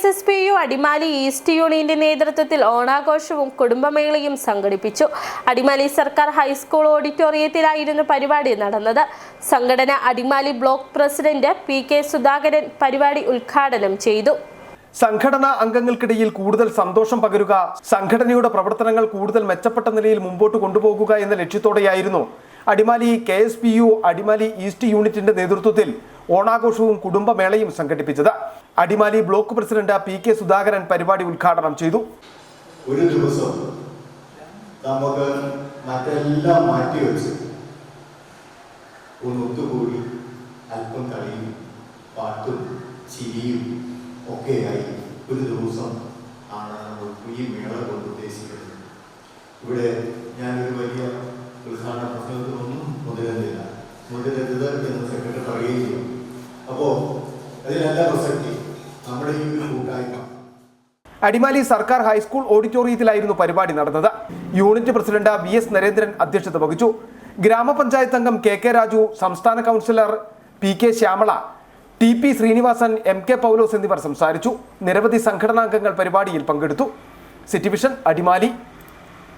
S S P U Adimali East യൂണിയന്റെ നേതൃത്വത്തിൽ ഓണാഘോഷവും കുടുംബമേളയും സംഘടിപ്പിച്ചു. അടിമാലി സർക്കാർ ഹൈസ്കൂൾ ഓഡിറ്റോറിയത്തിലായിരുന്നു പരിപാടി നടന്നത്. സംഘടന Adimali block president P K Sudhakaran പരിപാടി ഉദ്ഘാടനം ചെയ്തു. സംഘടനാ അംഗങ്ങൾക്കിടയിൽ കൂടുതൽ സന്തോഷം പകരുക സംഘടനയുടെ പ്രവർത്തനങ്ങൾ കൂടുതൽ മെച്ചപ്പെട്ട നിലയിൽ മുമ്പോട്ട് കൊണ്ടുപോകുക എന്ന ലക്ഷ്യത്തോടെയായിരുന്നു Adimali K S P U Adimali East യൂണിറ്റിന്റെ നേതൃത്വത്തിൽ ഓണാഘോഷവും കുടുംബമേളയും സംഘടിപ്പിച്ചത്. Adimali block president P K Sudhakaran പരിപാടി ഉദ്ഘാടനം ചെയ്തു. ഒരു ദിവസം നമുക്ക് മറ്റെല്ലാം മാറ്റിവെച്ച് ഒന്ന് ഒത്തുകൂടി അല്പം കളിയും പാട്ടും ചിരിയും ഒക്കെയായി ഒരു ദിവസം ആണ് നമ്മൾ ഈ മേള കൊണ്ട് ഉദ്ദേശിക്കുന്നത്. ഇവിടെ ഞാനൊരു വലിയ ഉദ്ഘാടന പ്രസംഗത്തിനൊന്നും മുതിരുന്നില്ല മുതിരരുത് എന്ന് സെക്രട്ടറി പറയുകയും ചെയ്യും അപ്പോൾ അതിനല്ല പ്രസക്തി നമ്മുടെ ഈ ഒരു കൂട്ടായ്മ അടിമാലി സർക്കാർ ഹൈസ്കൂൾ ഓഡിറ്റോറിയത്തിലായിരുന്നു പരിപാടി നടന്നത്. Unit president V S Narendran അധ്യക്ഷത വഹിച്ചു. ഗ്രാമപഞ്ചായത്ത് അംഗം കെ കെ രാജു സംസ്ഥാന councillor P K Shyamala T P Srinivasan M K Paulose എന്നിവർ സംസാരിച്ചു. നിരവധി സംഘടനാംഗങ്ങൾ പരിപാടിയിൽ പങ്കെടുത്തു. സിറ്റിവിഷൻ അടിമാലി.